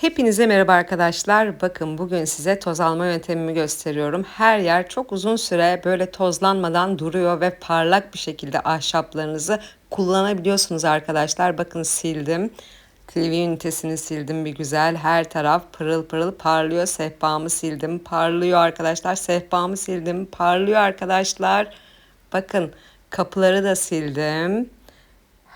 Hepinize merhaba arkadaşlar. Bakın bugün size toz alma yöntemimi gösteriyorum. Her yer çok uzun süre böyle tozlanmadan duruyor ve parlak bir şekilde ahşaplarınızı kullanabiliyorsunuz arkadaşlar. Bakın sildim. TV ünitesini sildim bir güzel. Her taraf pırıl pırıl parlıyor. Sehpamı sildim. Parlıyor arkadaşlar. Sehpamı sildim. Parlıyor arkadaşlar. Bakın kapıları da sildim.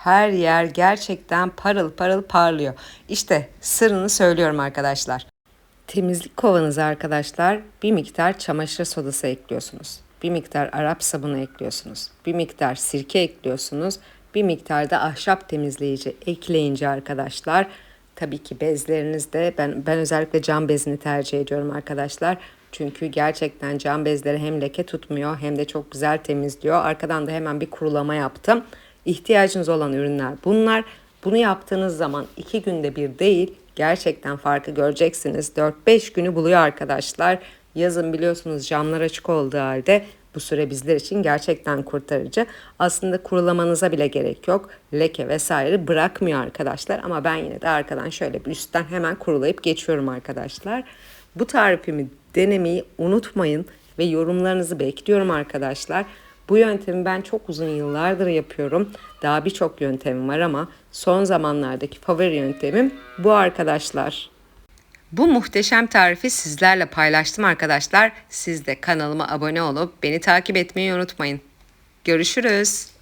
Her yer gerçekten parıl parıl parlıyor. İşte sırrını söylüyorum arkadaşlar. Temizlik kovanıza arkadaşlar bir miktar çamaşır sodası ekliyorsunuz. Bir miktar Arap sabunu ekliyorsunuz. Bir miktar sirke ekliyorsunuz. Bir miktar da ahşap temizleyici ekleyince arkadaşlar tabii ki bezlerinizde ben ben özellikle cam bezini tercih ediyorum arkadaşlar. Çünkü gerçekten cam bezleri hem leke tutmuyor hem de çok güzel temizliyor. Arkadan da hemen bir kurulama yaptım. İhtiyacınız olan ürünler bunlar. Bunu yaptığınız zaman iki günde bir değil gerçekten farkı göreceksiniz. 4-5 günü buluyor arkadaşlar. Yazın biliyorsunuz camlar açık olduğu halde bu süre bizler için gerçekten kurtarıcı. Aslında kurulamanıza bile gerek yok. Leke vesaire bırakmıyor arkadaşlar. Ama ben yine de arkadan şöyle bir üstten hemen kurulayıp geçiyorum arkadaşlar. Bu tarifimi denemeyi unutmayın ve yorumlarınızı bekliyorum arkadaşlar. Bu yöntemi ben çok uzun yıllardır yapıyorum. Daha birçok yöntemim var ama son zamanlardaki favori yöntemim bu arkadaşlar. Bu muhteşem tarifi sizlerle paylaştım arkadaşlar. Siz de kanalıma abone olup beni takip etmeyi unutmayın. Görüşürüz.